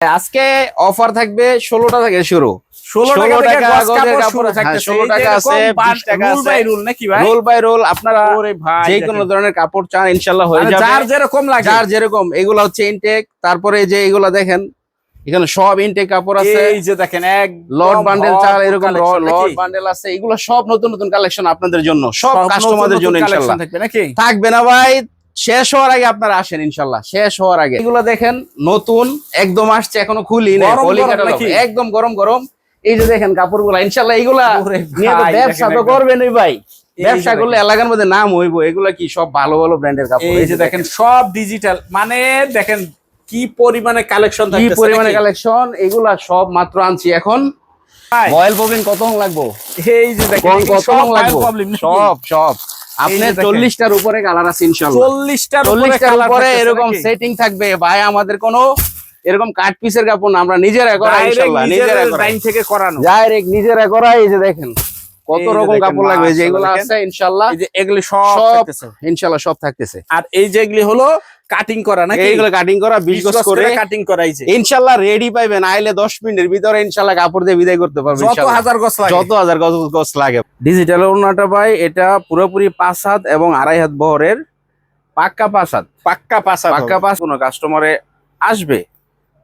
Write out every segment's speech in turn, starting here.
আজকে অফার থাকবে ষোলোটা থেকে শুরু। ষোলো 16 টাকা থেকে টাকা গজ গজের কাপড় কাপড়, শুরু থাকতেছে 16 টাকা আছে, 20 টাকা রুল আছে। বাই রুল নাকি ভাই? রোল বাই রোল আপনারা ওরে ভাই যে দেখেন। কোনো ধরনের কাপড় চান ইনশাল্লাহ যাবে। যার যেরকম লাগে। যার যেরকম এগুলা হচ্ছে ইনটেক তারপরে যে এগুলা দেখেন এখানে সব ইনটেক কাপড় আছে। এই যে দেখেন এক লট বান্ডেল চাল এরকম লট বান্ডেল আছে। এগুলো সব নতুন নতুন কালেকশন আপনাদের জন্য সব কাস্টমারদের জন্য ইনশাল্লাহ থাকবে না ভাই শেষ হওয়ার আগে আপনারা আসেন ইনশাল্লাহ শেষ হওয়ার আগে। এগুলো দেখেন নতুন একদম আসছে এখনও খুলি? একদম গরম গরম। এই যে দেখেন কাপড়গুলা ইনশাল্লাহ এগুলা নিয়ে তো ব্যবসা তো। করবেন ভাই। ব্যবসা করলে এলাকার মধ্যে নাম হইব। এগুলা কি সব ভালো ভালো ব্র্যান্ডের কাপড়? এই যে দেখেন সব ডিজিটাল মানে দেখেন কি পরিমাণে কালেকশন কি পরিমাণে কালেকশন এগুলা সব মাত্র আনছি এখন। ময়েল ববিন কত লাগবো? এই যে দেখেন কত লাগবো? সব সব। আপনি চল্লিশটার উপরে কালার আছে ইনশাল্লাহ চল্লিশটার চল্লিশটার উপরে এরকম সেটিং থাকবে। ভাই আমাদের কোনো এরকম কাট পিসের কাপড় না আমরা নিজেরা করা ইনশাল্লাহ নিজেরা থেকে করানো। ডাইরেক্ট নিজেরা করা এই যে দেখেন। কত রকম কাপড় লাগবে? যেগুলো আছে ইনশাল্লাহ এই যে এগুলি সব ইনশাল্লাহ সব থাকতেছে। আর এই যেগুলি হলো কাটিং করা নাকি? এইগুলো কাটিং করা বিশ গজ করে। কাটিং করা এই যে। ইনশাল্লাহ রেডি পাইবেন। আইলে দশ মিনিটের ভিতরে ইনশাল্লাহ কাপড় দিয়ে বিদায় করতে পারবেন যত হাজার গছ লাগে। যত হাজার গজ গজ লাগে। ডিজিটাল ওড়নাটা ভাই এটা পুরোপুরি পাঁচ হাত এবং আড়াই হাত বহরের পাক্কা পাঁচ হাত। পাক্কা পাসা পাক্কা পাঁচ কোনো কাস্টমারে আসবে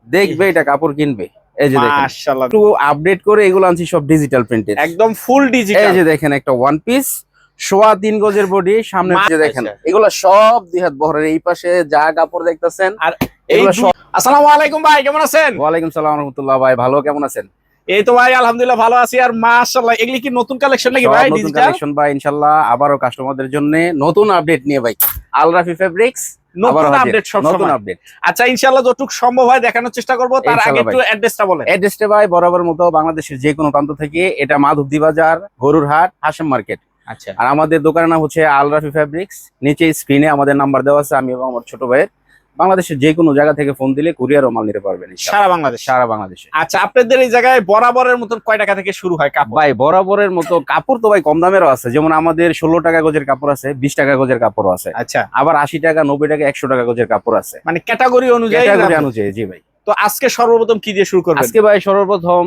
দেখবে এটা কাপড় কিনবে। এই যে দেখেন। মাশাআল্লাহ। একটু আপডেট করে এগুলো আনছি সব ডিজিটাল প্রিন্টেড একদম ফুল এই ডিজিটাল যে দেখেন একটা ওয়ান পিস সোয়া তিন গজের বডি সামনে মা- যে দেখেন। এগুলো সব দুই হাত বহরের এই পাশে যা কাপড় দেখতেছেন আর এই সব আসসালামু আলাইকুম ভাই কেমন আছেন? সালাম রহমতুল্লাহ ভাই ভালো কেমন আছেন? এই তো ভাই আলহামদুলিল্লাহ ভালো আছি। আর মাশাআল্লাহ এগুলি কি নতুন কালেকশন নাকি ভাই নতুন কালেকশন ভাই ইনশাল্লাহ আবারও কাস্টমারদের জন্য নতুন আপডেট নিয়ে ভাই। আলরাফি ফেব্রিক্স নতুন আপডেট সব নতুন আপডেট আচ্ছা ইনশাআল্লাহ যতটুক সম্ভব হয় দেখানোর চেষ্টা করব তার আগে ইনশাআল্লাহ একটু অ্যাড্রেসটা বলেন। অ্যাড্রেসটা ভাই বরাবর মতো বাংলাদেশের যে কোনো প্রান্ত থেকে এটা মাধবদী বাজার গরুর হাট হাসেম মার্কেট। আচ্ছা। আর আমাদের দোকানের নাম হচ্ছে আলরাফি ফেব্রিক্স নিচে স্ক্রিনে আমাদের নাম্বার দেওয়া আছে আমি এবং আমার ছোট ভাইয়ের। বাংলাদেশের যে কোনো জায়গা থেকে ফোন দিলে কুরিয়ারও মাল নিতে পারবেন সারা বাংলাদেশ। সারা বাংলাদেশে। আচ্ছা আপনাদের এই জায়গায় বরাবরের মতন কয় টাকা থেকে শুরু হয় কাপড়? ভাই বরাবরের মতো কাপড় তো ভাই কম দামেরও আছে। যেমন আমাদের ষোলো টাকা গজের কাপড় আছে বিশ টাকা গজের কাপড় আছে। আচ্ছা। আবার আশি টাকা নব্বই টাকা একশো টাকা গজের কাপড় আছে। মানে ক্যাটাগরি অনুযায়ী ক্যাটাগরি অনুযায়ী জি ভাই। তো আজকে সর্বপ্রথম কি দিয়ে শুরু করবেন? আজকে ভাই সর্বপ্রথম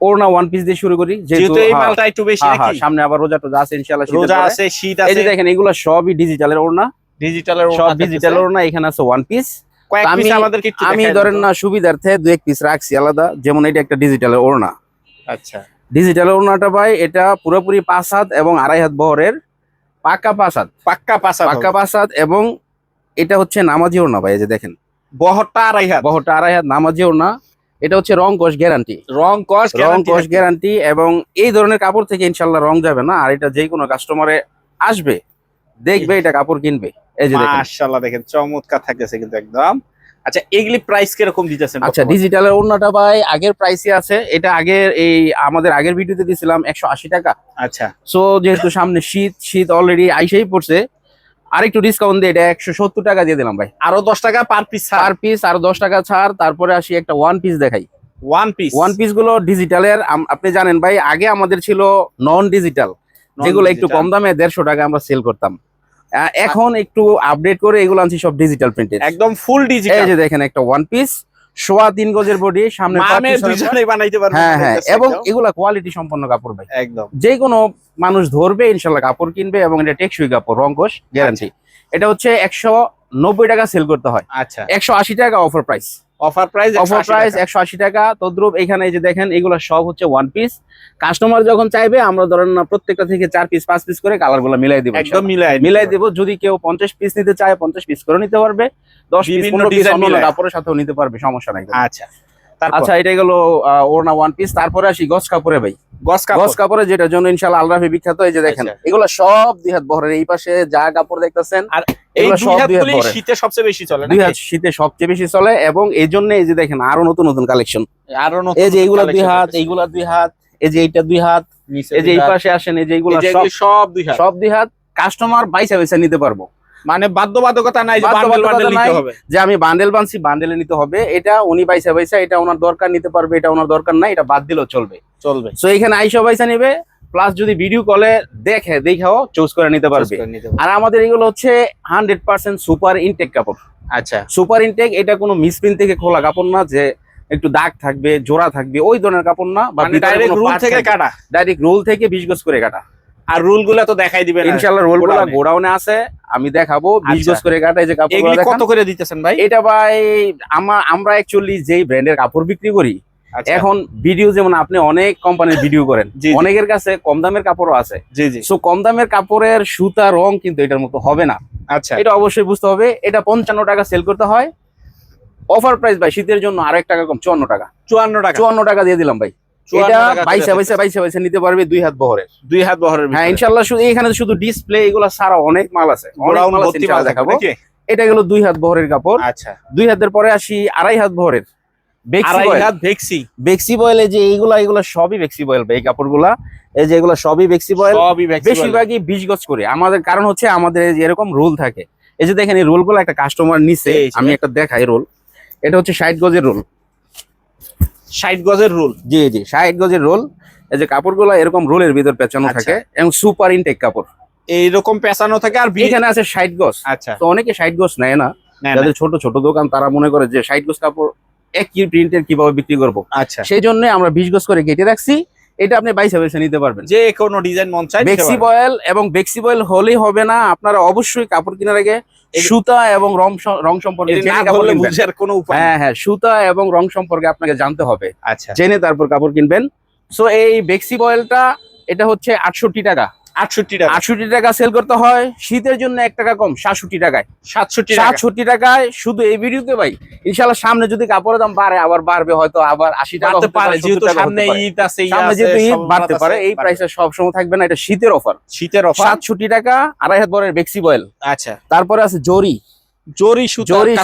ওড়না ওয়ান পিস দিয়ে শুরু করি। যেহেতু এই হ্যাঁ, মালটা একটু বেশি হ্যাঁ, হ্যাঁ, নাকি সামনে আবার রোজা টোজা আছে ইনশাআল্লাহ রোজা আছে শীত আছে। দেখেন এগুলো সবই ডিজিটালের ওড়না। ডিজিটালের সব ডিজিটাল ওড়না এখানে আছে ওয়ান পিস আমি- ধরেন না সুবিধার্থে দু এক পিস রাখছি আলাদা। যেমন এটা একটা ডিজিটালের ওড়না। আচ্ছা। ডিজিটাল ওড়নাটা ভাই এটা পুরোপুরি পাঁচ হাত এবং আড়াই হাত বহরের পাকা পাঁচ হাত। পাক্কা পাসা পাকা পাঁচ হাত এবং এটা হচ্ছে নামাজি ওড়না ভাই যে দেখেন। বহরটা আড়াই হাত। বহরটা আড়াই হাত নামাজি ওড়না। এটা হচ্ছে রং কোষ গ্যারান্টি রং কস রং কোষ গ্যারান্টি এবং এই ধরনের কাপড় থেকে ইনশাল্লাহ রং যাবে না আর এটা যে কোনো কাস্টমারে আসবে দেখবে এটা কাপড় কিনবে। এই যে মাশাআল্লাহ দেখেন চমৎকার থাকতেছে কিন্তু একদম। আচ্ছা এগুলি প্রাইস কীরকম দিতেছেন আচ্ছা? ডিজিটালের ভাই আগের প্রাইসে আছে। এটা আগের এই আমাদের আগের ভিডিওতে দিয়েছিলাম একশো আশি টাকা। আচ্ছা। সো যেহেতু সামনে শীত শীত অলরেডি আইসেই পড়ছে আরেকটু ডিসকাউন্ট দিয়ে এটা একশো সত্তর টাকা দিয়ে দিলাম ভাই। আরও দশ টাকা পার পিস চার পিস আর দশ টাকা ছাড় তারপরে আসি একটা ওয়ান পিস দেখাই। ওয়ান পিস ওয়ান পিসগুলো ডিজিটালের আপনি জানেন ভাই আগে আমাদের ছিল নন ডিজিটাল যেগুলো একটু কম দামে দেড়শো টাকা আমরা সেল করতাম। এখন একটু আপডেট করে এগুলো আনছি সব ডিজিটাল প্রিন্টেড একদম ফুল ডিজিটাল এই যে দেখেন একটা ওয়ান পিস সোয়া তিন গজের বডি সামনে মানে বানাইতে পারবে হ্যাঁ হ্যাঁ এবং এগুলা কোয়ালিটি সম্পন্ন কাপড় ভাই। একদম। যে কোনো মানুষ ধরবে ইনশাল্লাহ কাপড় কিনবে এবং এটা টেকসই কাপড় রঙ্কশ গ্যারান্টি এটা হচ্ছে একশো নব্বই টাকা সেল করতে হয়। আচ্ছা। একশো আশি টাকা offer price offer price offer price একশো আশি টাকা। তদ্রুপ এখানে যে দেখেন এগুলো সব হচ্ছে ওয়ান পিস কাস্টমার যখন চাইবে আমরা ধরেন প্রত্যেকটা থেকে চার পিস পাঁচ পিস করে কালারগুলো মিলাই দিব একদম মিলাই মিলাই দিব যদি কেউ পঞ্চাশ পিস নিতে চায় পঞ্চাশ পিস করে নিতে পারবে। দশ পিস পনেরো পিস সাথেও নিতে পারবে সমস্যা নাই। আচ্ছা। আচ্ছা এটাই গেল ওড়না ওয়ান পিস তারপরে আসি গস কাপড়ে ভাই। গস গস কাপড়ে যেটার জন্য ইনশাল্লাহ আলরাফি বিখ্যাত এই যে দেখেন আচ্ছা। এগুলো সব দুই হাত বহরের। এই পাশে যা কাপড় দেখতেছেন আর শীতে সবচেয়ে বেশি চলে? শীতে সবচেয়ে বেশি চলে এবং এই জন্য এই যে দেখেন আরও নতুন নতুন কালেকশন। আরও নতুন এই যে এইগুলা দুই হাত এইগুলা দুই হাত এই যে এইটা দুই হাত নিচে এই যে এই পাশে আসেন এই যে এই এইগুলা সব সব দুই হাত। সব দুই হাত। কাস্টমার বাইসা বাইসা নিতে পারব। মানে বাধ্যবাধকতা নাই যে বান্ডেল বান্ডেল নিতে হবে। যে আমি বান্ডেল বানছি বান্ডেলে নিতে হবে। এটা উনি বাইসা বাইসা এটা ওনার দরকার নিতে পারবে এটা ওনার দরকার নাই এটা বাদ দিলেও চলবে। চলবে। সো এখানে আইসা বাইসা নেবে প্লাস যদি ভিডিও কলে দেখে দেখাও চুজ করে নিতে পারবে। আর আমাদের এগুলো হচ্ছে হান্ড্রেড পার্সেন্ট সুপার ইনটেক কাপড়। আচ্ছা। সুপার ইনটেক এটা কোনো মিসপ্রিন্ট থেকে খোলা কাপড় না যে একটু দাগ থাকবে জোড়া থাকবে ওই ধরনের কাপড় না বা ডাইরেক্ট রুল মানে থেকে কাটা। ডাইরেক্ট রুল থেকে বিশ গজ করে কাটা। আর রুলগুলা তো দেখাই দিবেন ইনশাআল্লাহ রোলগুলা গোডাউনে। আছে আমি দেখাবো বিশ আচ্ছা। গজ করে কাটা এই যে কাপড় কত করে দিতেছেন ভাই? এটা ভাই আমা আমরা অ্যাকচুয়ালি যেই ব্র্যান্ডের কাপড় বিক্রি করি আচ্ছা, এখন ভিডিও যেমন আপনি অনেক কোম্পানির ভিডিও করেন। অনেকের কাছে কম দামের কাপড়ও আছে। জি জি। সো কম দামের কাপড়ের সুতা রং কিন্তু এটার মতো হবে না। আচ্ছা। এটা অবশ্যই বুঝতে হবে এটা পঞ্চান্ন টাকা সেল করতে হয়। অফার প্রাইস ভাই শীতের জন্য আরও এক টাকা কম চুয়ান্ন টাকা। চুয়ান্ন টাকা। চুয়ান্ন টাকা দিয়ে দিলাম ভাই। 54 এটা দিতেছে। বাইশে বাইশে বাইশে নিতে পারবে দুই হাত বহরের। দুই হাত বহরের হ্যাঁ ইনশাল্লাহ শুধু এখানে শুধু ডিসপ্লে এগুলো সারা অনেক মাল আছে। অনেক মাল দেখাবো। এটা গেল দুই হাত বহরের কাপড়। আচ্ছা। দুই হাতের পরে আসি আড়াই হাত বহরের। বেক্সি বেক্সি বয়েল যে এইগুলা এগুলা সবই বেক্সি বয়েল এই কাপড়গুলা। এই যে এগুলা সবই বেক্সি বয়েল সবই বেশিরভাগই বিশ গজ করে। আমাদের কারণ হচ্ছে আমাদের এরকম রোল থাকে। এই যে দেখেন এই রোলগুলো একটা কাস্টমার নিছে। আমি একটা দেখাই রোল। এটা হচ্ছে ষাট গজের রোল। ষাট গজের রোল। জি জি ষাট গজের রোল। এই যে কাপড়গুলো এরকম রোলের ভিতর পেঁচানো আচ্ছা। থাকে এবং সুপার ইনটেক কাপড়। এইরকম পেঁচানো থাকে আর এখানে আছে ষাট গজ। আচ্ছা। তো অনেকে ষাট গজ নেয় না, যাদের ছোট ছোট দোকান তারা মনে করে যে ষাট গজ কাপড় একই প্রিন্টের কীভাবে বিক্রি করব। আচ্ছা। সেই জন্য আমরা বিশ গজ করে কেটে রাখছি। এটা আপনি বাইসে বাইসে নিতে পারবেন। যে কোনো ডিজাইন মন চাই বেক্সি বয়েল এবং বেক্সি বয়েল হলেই হবে না আপনারা অবশ্যই কাপড় কেনার আগে সুতা এবং রং রং সম্পর্কে। বুঝার কোনো উপায় হ্যাঁ হ্যাঁ সুতা এবং রং সম্পর্কে আপনাকে জানতে হবে। আচ্ছা। জেনে তারপর কাপড় কিনবেন। সো এই বেক্সি বয়েলটা এটা হচ্ছে আটষট্টি টাকা। আটষট্টি টাকা। আটষট্টি টাকা সেল করতে হয় শীতের জন্য এক টাকা কম সাতষট্টি টাকায়। সাতষট্টি সাতষট্টি টাকায় শুধু এই ভিডিওতে ভাই ইনশাল্লাহ সামনে যদি কাপড়ের দাম বাড়ে আবার বাড়বে হয়তো আবার আশি টাকা পারে যেহেতু সামনে ঈদ আছে সামনে যেহেতু ঈদ বাড়তে পারে এই। প্রাইসটা সবসময় থাকবে না এটা শীতের অফার শীতের অফার সাতষট্টি টাকা আড়াই হাত বরের বেক্সি বয়েল আচ্ছা। তারপরে আছে জরি। জরি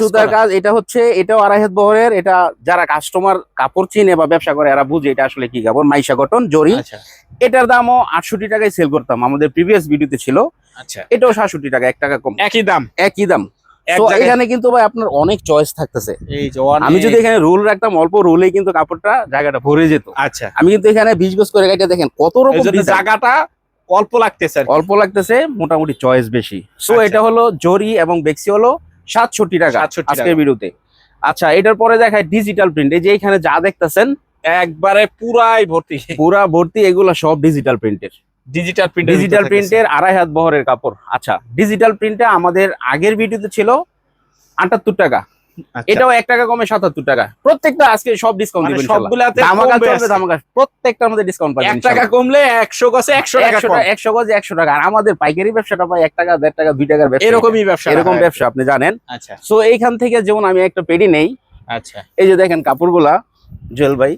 সুতার কাজ এটা হচ্ছে এটাও আড়াই হাত বহরের এটা যারা কাস্টমার কাপড় চিনে বা ব্যবসা করে এরা বুঝে এটা আসলে কি কাপড় মাইশা কটন জরি। আচ্ছা। এটার দামও আটষট্টি টাকায় সেল করতাম আমাদের প্রিভিয়াস ভিডিওতে ছিল। আচ্ছা। এটাও সাতষট্টি টাকা এক টাকা কম। একই দাম? একই দাম। এখানে কিন্তু ভাই আপনার অনেক চয়েস থাকতেছে। আমি যদি এখানে রুল রাখতাম অল্প রোলেই কিন্তু কাপড়টা জায়গাটা ভরে যেত। আচ্ছা। আমি কিন্তু এখানে বিশ গজ করে গাইটা দেখেন কত রকম জায়গাটা অল্প লাগতেছে অল্প লাগতেছে মোটামুটি চয়েস বেশি। সো আচ্ছা। এটা হলো জরি এবং বেক্সি হলো সাতষট্টি টাকা 67 টাকা। আজকের ভিডিওতে আচ্ছা এটার পরে দেখায় ডিজিটাল প্রিন্ট এই যে এখানে যা দেখতেছেন একবারে পুরাই ভর্তি। পুরা ভর্তি এগুলো সব ডিজিটাল প্রিন্টের ডিজিটাল প্রিন্ট ডিজিটাল প্রিন্টের আড়াই হাত বহরের কাপড়। আচ্ছা ডিজিটাল প্রিন্টে আমাদের আগের ভিডিওতে ছিল আটাত্তর টাকা। এটাও এক টাকা কমে সাতাত্তর টাকা। প্রত্যেকটা আজকে সব ডিসকাউন্ট মানে দিবেন। সবগুলাতে ধামাকা চলবে ধামাকা প্রত্যেকটার মধ্যে ডিসকাউন্ট পাবেন এক টাকা কমলে একশো গজে একশো টাকা একশো গজে টাকা একশো গজ একশো টাকা। আর আমাদের পাইকারি ব্যবসাটা পাই এক টাকা দেড় টাকা দুই টাকার ব্যবসা। এরকমই ব্যবসা। এরকম ব্যবসা আপনি জানেন? আচ্ছা। সো এইখান থেকে যেমন আমি একটা পেডি নেই। আচ্ছা। এই যে দেখেন কাপড়গুলা জুয়েল ভাই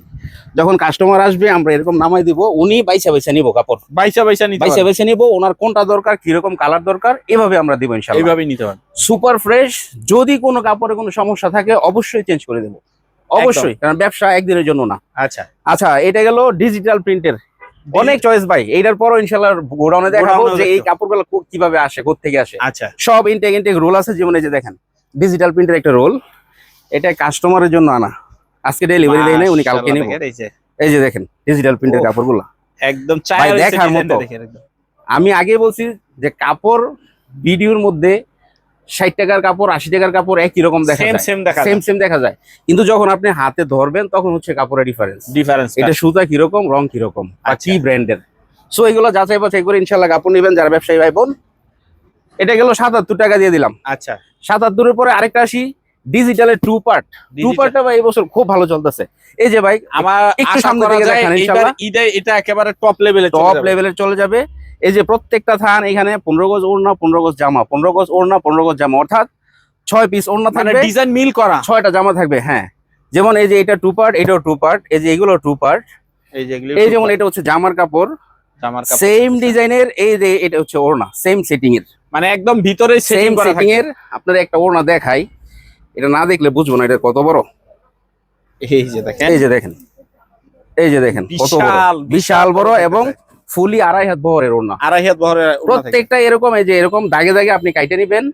যখন কাস্টমার আসবে আমরা এরকম নামাই দিব উনি বাইসা বাইসা নিব কাপড়। বাইসা বাইসা নিতে বাইসা। বাইসা নিব ওনার কোনটা দরকার কীরকম কালার দরকার এভাবে আমরা দিব ইনশাআল্লাহ। নিতে পারেন সুপার ফ্রেশ যদি কোনো কাপড়ে কোনো সমস্যা থাকে অবশ্যই চেঞ্জ করে দেবো। অবশ্যই কারণ ব্যবসা একদিনের জন্য না। আচ্ছা। আচ্ছা এটা গেল ডিজিটাল প্রিন্টের অনেক চয়েস ভাই এইটার পরও ইনশাল্লাহ গোডাউনে দেখাবো যে এই। কাপড়গুলো কীভাবে আসে থেকে আসে। আচ্ছা। সব ইনটেক ইনটেক রোল আছে যেমন এই যে দেখেন ডিজিটাল প্রিন্টের একটা রোল এটা কাস্টমারের জন্য আনা। আজকে ডেলিভারি দেয় নাই উনি কালকে নিব। এই যে, দেখেন ডিজিটাল প্রিন্টের। কাপড়গুলো। একদম দেখার মতো। আমি আগে বলছি যে কাপড় ভিডিওর মধ্যে ষাট টাকার কাপড় আশি টাকার কাপড় একই রকম দেখা যায়। সেম সেম দেখা যায়। কিন্তু যখন আপনি হাতে ধরবেন তখন হচ্ছে কাপড়ের ডিফারেন্স ডিফারেন্স এটা সুতা কীরকম রং কীরকম বা আচ্ছা। কি ব্র্যান্ডের সো এগুলো যাচাই বাছাই করে ইনশাল্লাহ কাপড় নেবেন যারা ব্যবসায়ী ভাই বোন। এটা গেল সাতাত্তর টাকা দিয়ে দিলাম। আচ্ছা। সাতাত্তরের পরে আরেকটা আসি ডিজিটালের টু পার্ট টু। পার্টটা ভাই এই বছর খুব ভালো চলতেছে। এই যে ভাই আমার একটু সামনে দিকে যায় ইনশাআল্লাহ। এটা একেবারে টপ লেভেলে টপ লেভেলের চলে যাবে। এই যে প্রত্যেকটা থান এখানে পনেরো গজ ওড়না পনেরো গজ জামা। পনেরো গজ ওড়না পনেরো গজ জামা। অর্থাৎ ছয় পিস ওড়না মানে থাকবে। ডিজাইন মিল করা। ছয়টা জামা থাকবে হ্যাঁ। যেমন এই যে এটা টু পার্ট এটাও টু পার্ট এই যে এগুলো টু পার্ট এই যেগুলো এই যেমন এটা হচ্ছে জামার কাপড়। জামার কাপড় সেম ডিজাইনের এই যে এটা হচ্ছে ওড়না সেম সেটিং এর মানে একদম ভিতরে সেম করা থাকে। এর আপনার একটা ওড়না দেখাই। এটা না দেখলে বুঝব না এটা কত বড়? এই যে দেখেন। এই যে দেখেন। এই যে দেখেন কত বড়। বিশাল বিশাল বড় এবং ফুলি আড়াই হাত বহরের ওড়না। আড়াই হাত বহরের প্রত্যেকটা এরকম এই যে এরকম দাগে দাগে আপনি কাইটে নিবেন।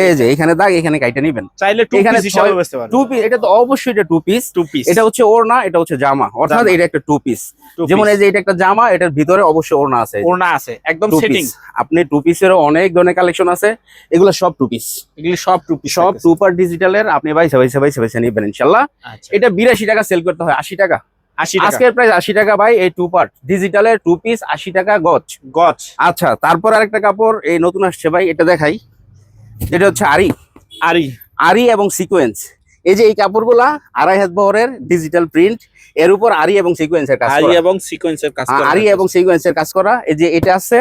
এই যে এখানে দাগ এখানে কাইটা নিবেন। চাইলে টু পিস হিসাবে ছয়- বেচতে টু পিস এটা তো অবশ্যই এটা টু পিস টু পিস এটা হচ্ছে ওড়না এটা হচ্ছে জামা। অর্থাৎ এটা একটা টু পিস যেমন এই যে এটা একটা জামা এটার ভিতরে অবশ্যই ওড়না আছে। ওড়না আছে একদম টু সেটিং আপনি টু পিসেরও অনেক ধরনের কালেকশন আছে। এগুলো সব টু পিস এগুলি সব টু পিস সব ডিজিটালের আপনি বাইসে বাইসে বাইসে বাইসে নিবেন ইনশাল্লাহ। আচ্ছা। এটা বিরাশি টাকা সেল করতে হয় আশি টাকা। 80 টাকা। আজকের প্রাইস আশি টাকা ভাই এই টু পার্ট ডিজিটালের টু পিস আশি টাকা গছ গছ আচ্ছা তারপর আরেকটা কাপড় এই নতুন আসছে ভাই এটা দেখাই। এটা হচ্ছে আরি। আরি। আরি এবং সিকোয়েন্স এই যে এই কাপড়গুলা আড়াই হাত বহরের ডিজিটাল প্রিন্ট এর উপর আরি এবং সিকোয়েন্সের কাজ আরি এবং সিকোয়েন্সের কাজ করা আরি এবং সিকোয়েন্সের কাজ করা। এই যে এটা আছে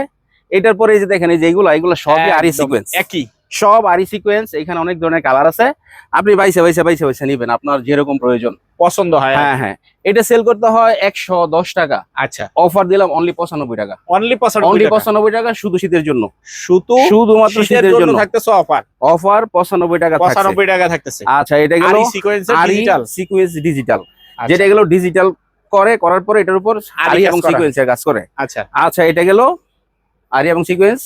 এটার পরে এই যে দেখেন এই যে এগুলো এগুলো সবই আরি সিকোয়েন্স একই। সব আরি সিকোয়েন্স এখানে অনেক ধরনের কালার আছে। আপনি বাইসে বাইসে বাইসে বাইসে নিবেন আপনার যেরকম প্রয়োজন। পছন্দ হয় হ্যাঁ হ্যাঁ। এটা সেল করতে হয় একশো দশ টাকা। আচ্ছা। অফার দিলাম অনলি পঁচানব্বই টাকা। অনলি অনলি পঁচানব্বই টাকা শুধু শীতের জন্য। শুধু শুধুমাত্র শীতের জন্য থাকতেছে অফার অফার পঁচানব্বই টাকা। 95 টাকা থাকতেছে। আচ্ছা এটা গেল সিকোয়েন্স ডিজিটাল যেটা গেলো ডিজিটাল করে করার পরে এটার উপর আরি এবং। সিকোয়েন্সের কাজ করে। আচ্ছা। আচ্ছা এটা গেল আরি এবং সিকোয়েন্স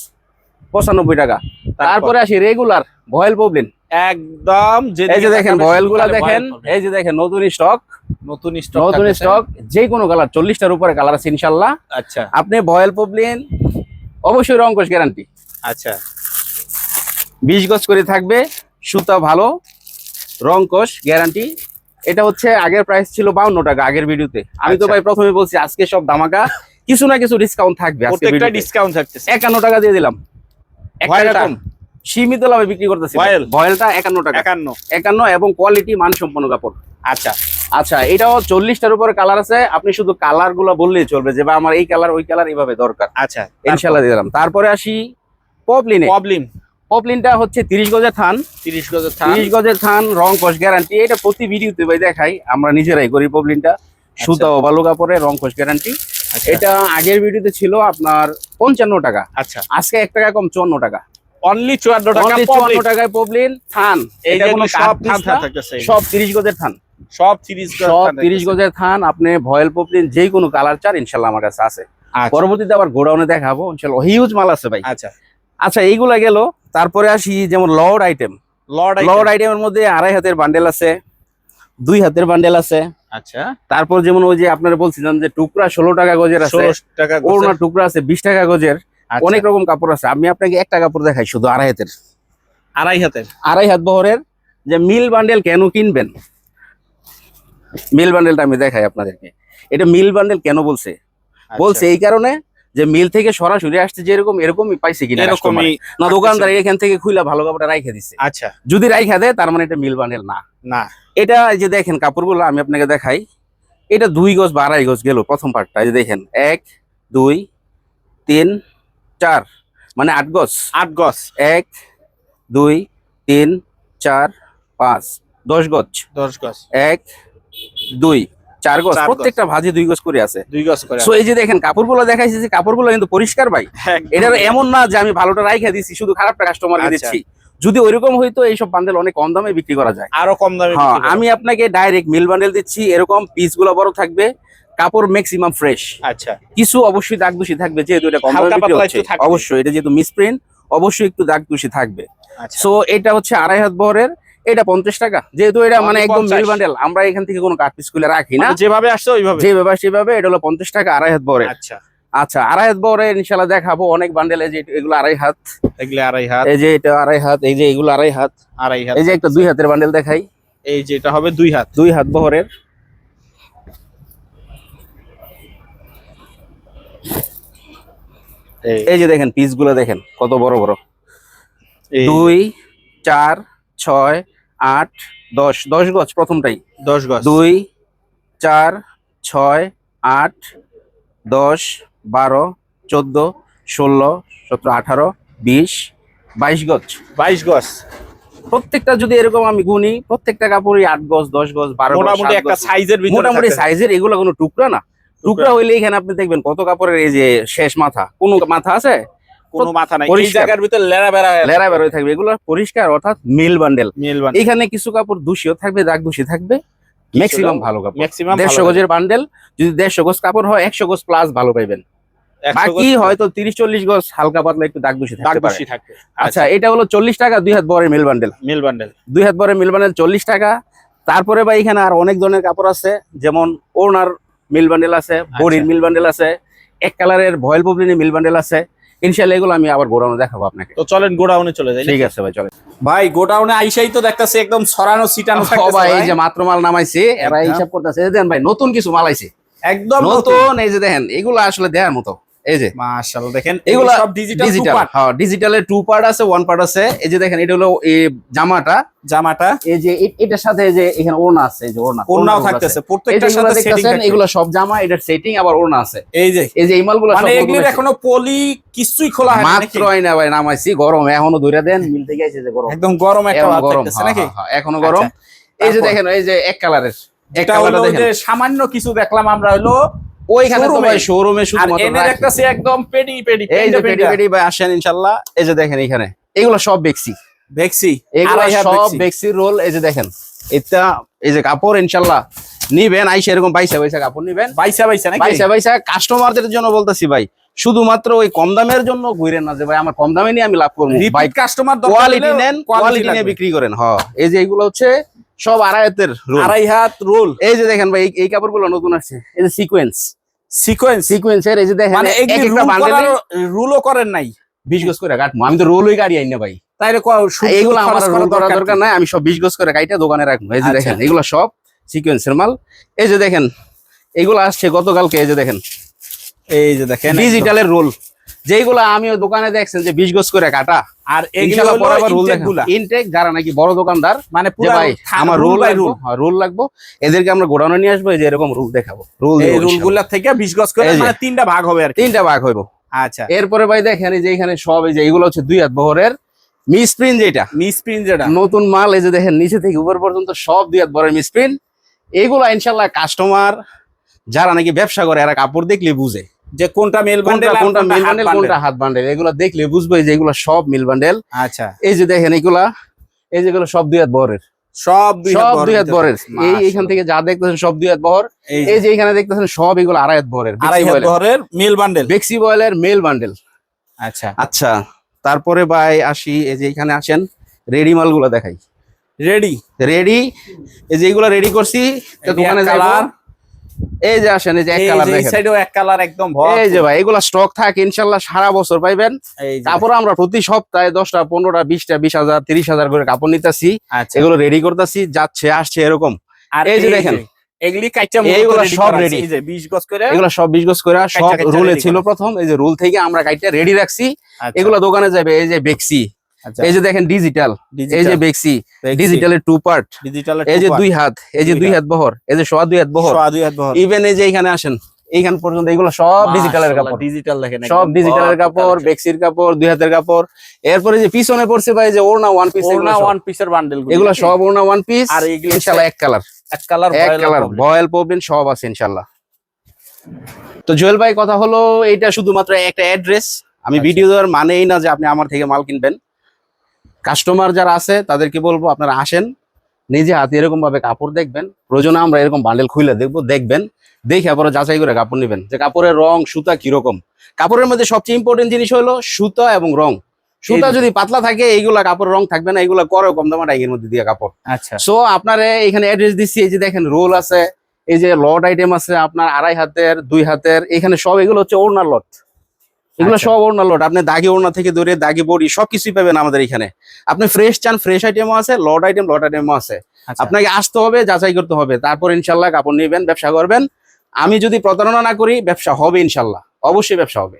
পঁচানব্বই টাকা। তারপরে? আসি রেগুলার ভয়েল প্রবলেম। একদম এই যে দেখেন ভয়েলগুলা দেখেন এই যে দেখেন নতুন স্টক নতুন স্টক নতুন স্টক যে কোনো কালার চল্লিশটার উপরে কালার আছে ইনশাল্লাহ। আচ্ছা। আপনি ভয়েল প্রবলেম অবশ্যই রঙ্কশ গ্যারান্টি আচ্ছা। বিশ গজ করে থাকবে সুতা ভালো রংকশ গ্যারান্টি এটা হচ্ছে আগের প্রাইস ছিল বাউন্ন টাকা আগের ভিডিওতে আমি তো আচ্ছা। ভাই প্রথমে বলছি আজকে সব দামাকা কিছু না কিছু ডিসকাউন্ট থাকবে ডিসকাউন্ট একান্ন টাকা দিয়ে দিলাম। সীমিত লাভে বিক্রি করতেছি ভয়েল? ভয়েলটা একান্ন টাকা। 51 একান্ন এবং কোয়ালিটি মানসম্পন্ন কাপড়। আচ্ছা। আচ্ছা এটাও চল্লিশটার উপরে কালার আছে। আপনি শুধু কালারগুলো বললেই চলবে যে ভাই আমার এই কালার ওই কালার এইভাবে দরকার। আচ্ছা ইনশাল্লাহ দিলাম। তারপরে আসি পপলিনে প্রবলেম পপলিনটা হচ্ছে তিরিশ গজের থান। 30 গজের থান। তিরিশ গজের থান রং কষ গ্যারান্টি এটা প্রতি ভিডিওতে ভাই দেখাই। আমরা নিজেরাই করি পবলিনটা সুতা ও ভালো কাপড়ে রং কষ গ্যারান্টি আচ্ছা, এটা আগের ভিডিওতে ছিল আপনার পঞ্চান্ন টাকা। আচ্ছা। আজকে এক টাকা কম চুয়ান্ন টাকা। অনলি 54 টাকা Only প্রবলেম 54 টাকায় পবলিন থান। এটা যে কোনো সব থান পিস না, থাকতেছে সব তিরিশ গজের থান। সব 30 সব তিরিশ গজের থান আপনি ভয়েল পপলিন যে কোনো কালার চান ইনশাল্লাহ আমার কাছে আছে। আচ্ছা, পরবর্তীতে আবার গোডাউনে দেখাবো ইনশাল্লাহ। হিউজ মাল আছে ভাই। আচ্ছা। আচ্ছা এইগুলা গেল। তারপরে আসি যেমন লর্ড আইটেম লর্ড লর্ড আইটেমের মধ্যে আড়াই হাতের বান্ডেল আছে। দুই হাতের বান্ডেল আছে। আচ্ছা। তারপর যেমন ওই যে আপনারা বলছিলেন যে টুকরা ষোলো টাকা গজের আছে 16 টাকা ওড়না টুকরা আছে বিশ টাকা গজের। আচ্ছা, অনেক রকম কাপড় আছে। আমি আপনাকে একটা কাপড় দেখাই শুধু আড়াই হাতের। আড়াই হাতের? আড়াই হাত বহরের যে মিল বান্ডেল কেন কিনবেন? মিল বান্ডেলটা আমি দেখাই আপনাদেরকে। এটা মিল বান্ডেল কেন বলছে? আচ্ছা, বলছে এই কারণে যে মিল থেকে সরাসরি আসছে যেরকম এরকমই পাইছে কিনা। এরকমই না দোকানদার এখান থেকে খুইলা ভালো কাপড়টা রাইখে দিচ্ছে আচ্ছা। যদি রাইখা দেয় তার মানে এটা মিল বান্ডেল না। না। এটা যে দেখেন কাপড়গুলো আমি আপনাকে দেখাই। এটা দুই গজ বা আড়াই গজ গেল প্রথম পার্টটা এই যে দেখেন। এক দুই তিন চার মানে আট গজ। আট গজ। এক দুই তিন চার পাঁচ দশ গজ। 10 গজ। এক দুই চার গজ প্রত্যেকটা ভাজে দুই গজ করে আছে। দুই গজ করে সো এই যে দেখেন কাপড়গুলো দেখাইছি যে কাপড়গুলো কিন্তু পরিষ্কার ভাই। একদম। এটা এমন না যে আমি ভালোটা রাইখা দিচ্ছি শুধু খারাপটা কাস্টমারকে আচ্ছা। দিচ্ছি। যদি ওইরকম হইতো এইসব বান্ডেল অনেক কম দামে বিক্রি করা যায়। আরও কম দামে হ্যাঁ আমি আপনাকে ডাইরেক্ট মিল বান্ডেল দিচ্ছি এরকম পিসগুলো বড় থাকবে কাপড় ম্যাক্সিমাম ফ্রেশ আচ্ছা। কিছু অবশ্যই দাগ দূষি থাকবে যেহেতু এটা কম দামে বিক্রি হচ্ছে। অবশ্যই এটা যেহেতু মিসপ্রিন্ট অবশ্যই একটু দাগ দূষি থাকবে। আচ্ছা। সো এটা হচ্ছে আড়াই হাত বহরের এটা পঞ্চাশ টাকা। যেহেতু এটা মানে একদম 50 মিল বান্ডেল আমরা এখান থেকে কোনো কাঠ পিস খুলে রাখি না। মানে যেভাবে আসছে ওইভাবে। যেভাবে সেভাবে এটা হলো পঞ্চাশ টাকা আড়াই হাত বহরের আচ্ছা। আচ্ছা আড়াই হাত বহরের ইনশাল্লাহ দেখাবো। অনেক বান্ডেল এই যে এগুলো আড়াই হাত। এগুলি আড়াই হাত। এই যে এটা আড়াই হাত এই যে এগুলো আড়াই হাত। আড়াই হাত। এই যে একটা দুই হাতের বান্ডেল দেখাই। এই যে এটা হবে দুই হাত। দুই হাত বহরের। এই। এই যে দেখেন পিসগুলো দেখেন কত বড় বড়। দুই চার ছয় আট দশ দশ গজ প্রথমটাই। দশ গজ। দুই চার ছয় আট দশ বারো চোদ্দ ষোলো সতেরো আঠারো বিশ বাইশ গজ। বাইশ গজ। প্রত্যেকটা যদি এরকম আমি গুনি প্রত্যেকটা কাপড়ই আট গজ দশ গজ বারো মোটামুটি একটা সাইজের মোটামুটি সাইজের এগুলো কোনো টুকরা না। টুকরা হইলে এখানে আপনি দেখবেন কত কাপড়ের এই যে শেষ মাথা। কোন মাথা আছে? কোনো মাথা নাই। এই জায়গার ভিতরে লেরা বেড়া লেরা থাকবে। এগুলো পরিষ্কার অর্থাৎ মিল বান্ডেল। মিল বান এখানে কিছু কাপড় দূষিও থাকবে দাগ দূষি থাকবে। ম্যাক্সিমাম ভালো কাপড়। ম্যাক্সিমাম দেড়শো গজের বান্ডেল। যদি দেড়শো গজ কাপড় হয় একশো গজ প্লাস ভালো পাইবেন। বাকি হয়তো তিরিশ চল্লিশ গজ হালকা পাতলা একটু দাগ থাকতে থাকবে। আচ্ছা এটা হলো চল্লিশ টাকা দুই হাত বরের মিল বান্ডেল। মিল বান্ডেল। দুই হাত বরের মিল বান্ডেল চল্লিশ টাকা। তারপরে ভাই এখানে আর অনেক ধরনের কাপড় আছে। যেমন ওনার মিল বান্ডেল আছে বডির আচ্ছা। মিল বান্ডেল আছে এক কালারের ভয়েল পবলিনের মিল বান্ডেল আছে। ইনশাল্লাহ এগুলো আমি আবার গোডাউনে দেখাবো আপনাকে। তো চলেন গোডাউনে চলে যাই ঠিক আছে ভাই চলে ভাই গোডাউনে আইসাই তো দেখতেছে একদম ছড়ানো ছিটানো সবাই এই যে মাত্র মাল নামাইছে এরা হিসাব করতেছে দেন ভাই নতুন কিছু মাল আইছে। একদম নতুন নতুন। এই যে দেখেন এগুলো আসলে দেওয়ার মতো। এই যে। মাশাআল্লাহ দেখেন এগুলা এগুলো সব ডিজিটাল ডিজিটাল হ্যাঁ ডিজিটালের টু পার্ট আছে ওয়ান পার্ট আছে। এই যে দেখেন এটা হলো এই জামাটা। জামাটা। এই যে এটার সাথে এই যে এখানে ওড়না আছে এই যে ওড়না ওড়নাও থাকতেছে প্রত্যেকটার সাথে সেটিং এগুলো সব জামা এটার সেটিং আবার ওড়না আছে। এই যে। এই যে এই মালগুলো সব মানে নতুন এখনও পলি কিছুই খোলা হয় মাত্র না ভাই নামাইছি গরম এখনও ধরে দেন মিল থেকে গেছে যে গরম। একদম গরম একটা ভাব থাকতেছে হ্যাঁ, নাকি? হ্যাঁ, হ্যাঁ, এখনও গরম। আচ্ছা, এই যে দেখেন এই যে এক কালারের হলো যে সামান্য কিছু দেখলাম আমরা হলো ওইখানে তো ভাই শোরুমে শুধুমাত্র এনে রাখি। দেখতেছি একদম পেডি পেডি এই যে পেটি পেটি ভাই আসেন ইনশাল্লাহ। এই যে দেখেন এখানে এগুলো সব বেক্সি দেখছি এগুলো সব বেক্সি রোল এই যে দেখেন এটা এই যে কাপড় ইনশাল্লাহ নিবেন আইসা এরকম বাইসা বাইসা কাপড় নিবেন। বাইসা বাইসা নাকি? বাইসা বাইসা কাস্টমারদের জন্য বলতেছি ভাই শুধুমাত্র ওই কম দামের জন্য ঘুরেন না যে ভাই আমার কম দামে নিয়ে আমি লাভ করব। কাস্টমার কোয়ালিটি নেন কোয়ালিটি নিয়ে বিক্রি করেন। হ এই যে এগুলো হচ্ছে সব আড়াইতের রোল। আড়াই হাত রোল। এই যে দেখেন ভাই এই- কাপড়গুলো নতুন আসছে। এই যে সিকোয়েন্স সিকোয়েন্স সিকোয়েন্সের এই যে দেখেন মানে এক একটা বান্ডেলে রুলও করেন নাই। বিশ গজ করে কাটবো আমি তো রোলই গাড়ি আইন না ভাই। তাইলে এইগুলো আমার রোল করার দরকার নাই আমি সব বিশ গজ করে কাইটা দোকানে রাখব। এই যে আচ্ছা। দেখেন এগুলো সব সিকোয়েন্সের মাল। এই যে দেখেন এগুলো আসছে গতকালকে এই যে দেখেন। এই যে দেখেন ডিজিটালের রোল। যেগুলো আমি ওই দোকানে দেখছেন যে বিশ গজ করে কাটা আর রুল। ইনটেক যারা নাকি বড় দোকানদার মানে ভাই আমার রুল লাগবো রুল লাগবো এদেরকে আমরা গোডাউনে নিয়ে আসব যে এরকম রুল দেখাবো। রুল এই রুলগুলা থেকে 20 গজ করে মানে তিনটা ভাগ হবে আর তিনটা ভাগ হইব। আচ্ছা। এরপরে ভাই দেখেন এই যে এখানে সব এই যে এগুলো হচ্ছে দুই হাত বহরের মিসপ্রিন্ট যেটা। মিস প্রিন্ট যেটা। নতুন মাল এই যে দেখেন নিচে থেকে উপর পর্যন্ত সব দুই হাত বহরের মিসপ্রিন্ট এগুলো ইনশাল্লাহ কাস্টমার যারা নাকি ব্যবসা করে এরা কাপড় দেখলে বুঝে। যে কোনটা মেল বান্ডেল কোনটা মিল বান্ডেল কোনটা হাত বান্ডেল এগুলো দেখলে বুঝবে যে এগুলো সব মিল বান্ডেল আচ্ছা। এই যে দেখেন এগুলা এই যেগুলো সব দুই হাত বহরের। সব সব দুই হাত। বহরের। এই। এখান থেকে যা দেখতেছেন সব দুই হাত বহর। এই যে। এখানে দেখতেছেন সব এগুলো আড়াই হাত বহরের আড়াই হাত বহরের। মেল বান্ডেল বেক্সি বয়েলের মেল বান্ডেল আচ্ছা। আচ্ছা তারপরে ভাই আসি এই যে এখানে আসেন রেডি মালগুলো দেখাই। রেডি রেডি এই যে এগুলো রেডি করছি তো দোকানে যাব এই যে আসেন এই যে এক কালার এই দেখেন। সাইডেও এক কালার একদম ভর এই যে ভাই এগুলা স্টক থাকে ইনশাল্লাহ সারা বছর পাইবেন। তারপরে আমরা প্রতি সপ্তাহে দশটা পনেরোটা বিশটা বিশ হাজার তিরিশ হাজার করে কাপড় নিতেছি। আচ্ছা। এগুলো রেডি করতেছি যাচ্ছে আসছে এরকম। আর এই যে দেখেন। এগুলি কাইচা এইগুলো সব রেডি এই যে 20 গজ করে এগুলো সব বিশ গজ করে সব রুলে ছিল প্রথম। এই যে রুল থেকে আমরা কাইটা রেডি রাখছি। আচ্ছা, এগুলো দোকানে যাবে এই যে বেক্সি এই যে দেখেন ডিজিটাল এই যে বেক্সি ডিজিটালের টু পার্ট ডিজিটাল এই যে দুই হাত এই যে দুই হাত। বহর এই যে সোয়া দুই হাত বহর। দুই হাত বহর। ইভেন এই যে এখানে আসেন এইখান পর্যন্ত এগুলো সব ডিজিটালের কাপড়। ডিজিটাল দেখেন সব ডিজিটালের কাপড় বেক্সির কাপড় দুই হাতের কাপড়। এরপরে যে পিছনে পড়ছে ভাই যে ওড়না ওয়ান পিস ওনা ওয়ান পিসের বান্ডেল এগুলো সব ওড়না ওয়ান পিস আর এগুলো ইনশাল্লাহ এক কালার এক কালার এক কালার বয়েল প্রবলেম সব আছে ইনশাল্লাহ তো জুয়েল ভাই কথা হলো এইটা শুধুমাত্র একটা অ্যাড্রেস আমি আচ্ছা। ভিডিও দেওয়ার মানেই না যে আপনি আমার থেকে মাল কিনবেন। কাস্টমার যারা আছে তাদেরকে বলব আপনারা আসেন নিজে হাতে এরকম ভাবে কাপড় দেখবেন। প্রয়োজনে আমরা এরকম বান্ডেল খুলে দেখব দেখবেন দেখে পরে যাচাই করে কাপড় নেবেন যে কাপড়ের রং সুতা কীরকম। কাপড়ের মধ্যে সবচেয়ে ইম্পর্টেন্ট জিনিস হলো সুতা এবং রং। সুতা যদি পাতলা থাকে এইগুলা কাপড় রং থাকবে না এইগুলা করে কম দামা ডাইগের মধ্যে দিয়ে কাপড়। আচ্ছা। সো আপনারে এখানে অ্যাড্রেস দিচ্ছি এই যে দেখেন রোল আছে এই যে লট আইটেম আছে আপনার আড়াই হাতের দুই হাতের এখানে সব এগুলো হচ্ছে ওড়নার লট এগুলো আচ্ছা। সব ওড়না লট আপনি দাগি ওড়না থেকে দূরে দাগি বড়ি সবকিছুই পাবেন আমাদের এখানে। আপনি ফ্রেশ চান ফ্রেশ আইটেমও আছে লট আইটেম লট আইটেমও আছে। আচ্ছা। আপনাকে আসতে হবে যাচাই করতে হবে। তারপর ইনশাল্লাহ কাপড় নেবেন ব্যবসা করবেন। আমি যদি প্রতারণা না করি ব্যবসা হবে ইনশাল্লাহ। অবশ্যই ব্যবসা হবে।